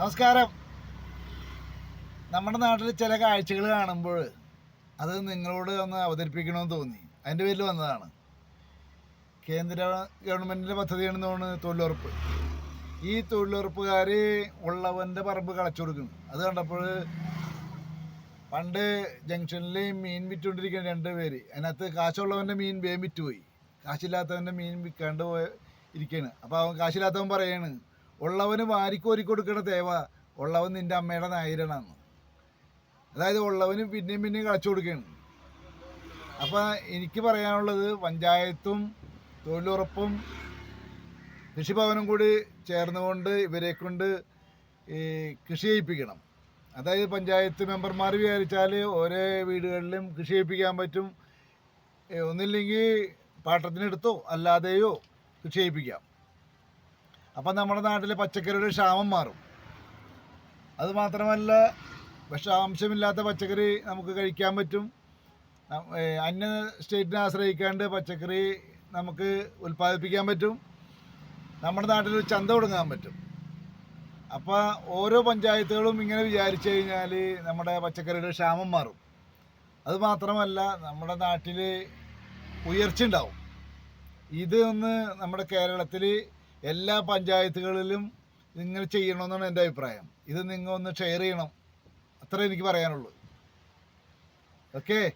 നമസ്കാരം. നമ്മുടെ നാട്ടിൽ ചില കാഴ്ചകൾ കാണുമ്പോൾ അത് നിങ്ങളോട് ഒന്ന് അവതരിപ്പിക്കണമെന്ന് തോന്നി. അതിന്റെ പേരിൽ വന്നതാണ്. കേന്ദ്ര ഗവൺമെന്റിന്റെ പദ്ധതിയാണെന്ന് തോന്നുന്നു തൊഴിലുറപ്പ്. ഈ തൊഴിലുറപ്പുകാർ ഉള്ളവന്റെ പറമ്പ് കളച്ചു കൊടുക്കുന്നു. അത് കണ്ടപ്പോൾ പണ്ട് ജംഗ്ഷനിൽ മീൻ വിറ്റുകൊണ്ടിരിക്കുന്ന രണ്ട് പേര്. അതിനകത്ത് കാശുള്ളവന്റെ മീൻ വേം വിറ്റുപോയി. കാശില്ലാത്തവന്റെ മീൻ വിൽക്കാണ്ട് പോയ ഇരിക്കുകയാണ് അപ്പോൾ അവൻ കാശില്ലാത്തവൻ പറയാണ് ഉള്ളവന് വാരിക്കോരി കൊടുക്കണ ദേവ ഉള്ളവൻ നിന്റെ അമ്മയുടെ നായരനാണ് അതായത് ഉള്ളവന് പിന്നെയും പിന്നെയും കളച്ചു കൊടുക്കുകയാണ്. അപ്പോൾ എനിക്ക് പറയാനുള്ളത് പഞ്ചായത്തും തൊഴിലുറപ്പും കൃഷിഭവനും കൂടി ചേർന്നുകൊണ്ട് ഇവരെ കൊണ്ട് ഈ കൃഷി ചെയ്യിപ്പിക്കണം. അതായത് പഞ്ചായത്ത് മെമ്പർമാർ വിചാരിച്ചാൽ ഓരോ വീടുകളിലും കൃഷി ചെയ്യിപ്പിക്കാൻ പറ്റും. ഒന്നില്ലെങ്കിൽ പാട്ടത്തിനെടുത്തോ അല്ലാതെയോ കൃഷി ചെയ്യിപ്പിക്കാം. അപ്പം നമ്മുടെ നാട്ടിലെ പച്ചക്കറിയുടെ ക്ഷാമം മാറും. അതുമാത്രമല്ല വിഷാംശമില്ലാത്ത പച്ചക്കറി നമുക്ക് കഴിക്കാൻ പറ്റും. അന്യ സ്റ്റേറ്റിനെ ആശ്രയിക്കാണ്ട് പച്ചക്കറി നമുക്ക് ഉൽപ്പാദിപ്പിക്കാൻ പറ്റും. നമ്മുടെ നാട്ടിൽ ഒരു ചന്ത തുടങ്ങാൻ പറ്റും. അപ്പോൾ ഓരോ പഞ്ചായത്തുകളും ഇങ്ങനെ വിചാരിച്ചു കഴിഞ്ഞാൽ നമ്മുടെ പച്ചക്കറിയുടെ ക്ഷാമം മാറും. അതുമാത്രമല്ല നമ്മുടെ നാട്ടിൽ ഉയർച്ച ഉണ്ടാവും ഇത് ഒന്ന് നമ്മുടെ കേരളത്തിൽ എല്ലാ പഞ്ചായത്തുകളിലും നിങ്ങൾ ചെയ്യണമെന്നാണ് എന്റെ അഭിപ്രായം. ഇത് നിങ്ങൾ ഒന്ന് ഷെയർ ചെയ്യണം. അത്രേ എനിക്ക് പറയാനുള്ളൂ. ഓക്കേ